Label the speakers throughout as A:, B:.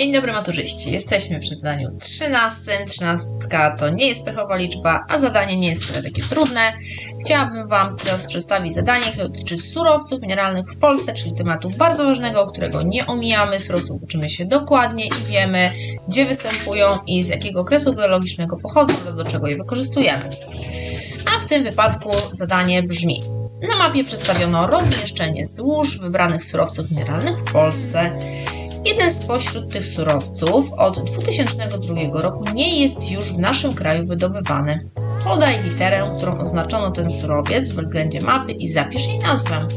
A: Dzień dobry maturzyści. Jesteśmy przy zadaniu 13. Trzynastka to nie jest pechowa liczba, a zadanie nie jest wcale takie trudne. Chciałabym Wam teraz przedstawić zadanie, które dotyczy surowców mineralnych w Polsce, czyli tematu bardzo ważnego, którego nie omijamy. Surowców uczymy się dokładnie i wiemy, gdzie występują i z jakiego okresu geologicznego pochodzą oraz do czego je wykorzystujemy. A w tym wypadku zadanie brzmi: na mapie przedstawiono rozmieszczenie złóż wybranych surowców mineralnych w Polsce. Jeden spośród tych surowców od 2002 roku nie jest już w naszym kraju wydobywany. Podaj literę, którą oznaczono ten surowiec w względzie mapy i zapisz jej nazwę.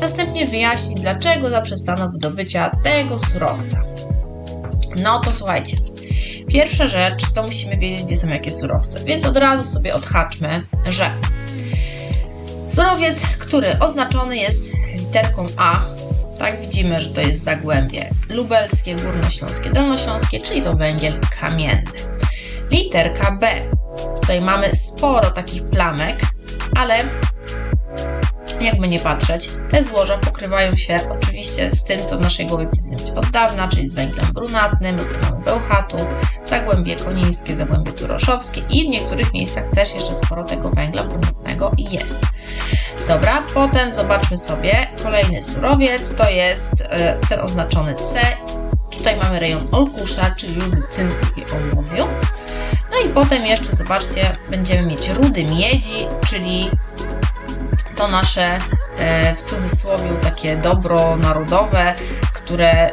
A: Następnie wyjaśnij, dlaczego zaprzestano wydobycia tego surowca. No to słuchajcie. Pierwsza rzecz to musimy wiedzieć, gdzie są jakie surowce, więc od razu sobie odhaczmy, że Surowiec, który oznaczony jest literką A, tak widzimy, że to jest zagłębie lubelskie, górnośląskie, dolnośląskie, czyli to węgiel kamienny. Literka B. Tutaj mamy sporo takich plamek, ale jakby nie patrzeć, te złoża pokrywają się oczywiście z tym, co w naszej głowie powinno od dawna, czyli z węglem brunatnym, bełchatu, zagłębie konińskie, zagłębie turoszowskie i w niektórych miejscach też jeszcze sporo tego węgla brunatnego jest. Dobra, potem zobaczmy sobie kolejny surowiec, to jest e, ten oznaczony C. Tutaj mamy rejon olkusza, czyli rudy cynku i ołowiu. No i potem jeszcze, zobaczcie, będziemy mieć rudy miedzi, czyli to nasze e, w cudzysłowie takie dobro narodowe, które e,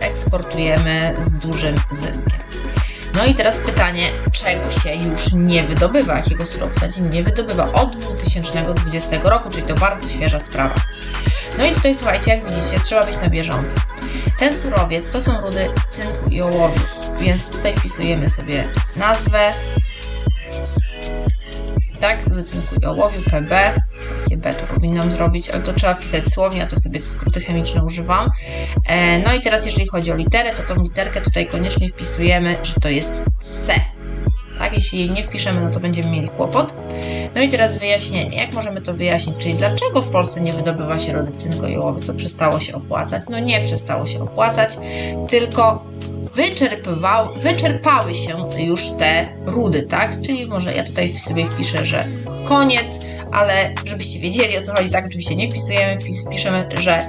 A: eksportujemy z dużym zyskiem. No i teraz pytanie, czego się już nie wydobywa, jakiego surowca się nie wydobywa od 2020 roku, czyli to bardzo świeża sprawa. No i tutaj słuchajcie, jak widzicie, trzeba być na bieżąco. Ten surowiec to są rudy cynku i ołowiu, więc tutaj wpisujemy sobie nazwę, tak, rudy cynku i ołowiu, PB, B to powinnam zrobić, ale to trzeba wpisać słownie, a to sobie skróty chemiczne używam. E, no i teraz jeżeli chodzi o literę, to tą literkę tutaj koniecznie wpisujemy, że to jest C. Tak, jeśli jej nie wpiszemy, no to będziemy mieli kłopot. No i teraz wyjaśnienie. Jak możemy to wyjaśnić? Czyli dlaczego w Polsce nie wydobywa się rody ołowiu? To przestało się opłacać? No nie przestało się opłacać, tylko wyczerpały się już te rudy, tak? Czyli może ja tutaj sobie wpiszę, że koniec, ale żebyście wiedzieli o co chodzi, tak oczywiście nie wpisujemy, wpiszemy, że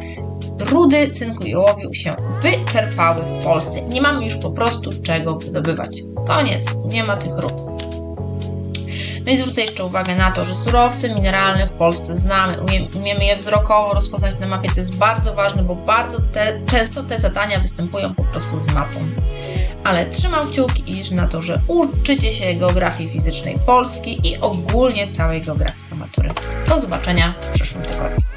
A: rudy cynku i ołowiu się wyczerpały w Polsce. Nie mamy już po prostu czego wydobywać. Koniec, nie ma tych rud. No i zwrócę jeszcze uwagę na to, że surowce mineralne w Polsce znamy, umiemy je wzrokowo rozpoznać na mapie. To jest bardzo ważne, bo bardzo te, często te zadania występują po prostu z mapą. Ale trzymam kciuki i na to, że uczycie się geografii fizycznej Polski i ogólnie całej geografii matury. Do zobaczenia w przyszłym tygodniu.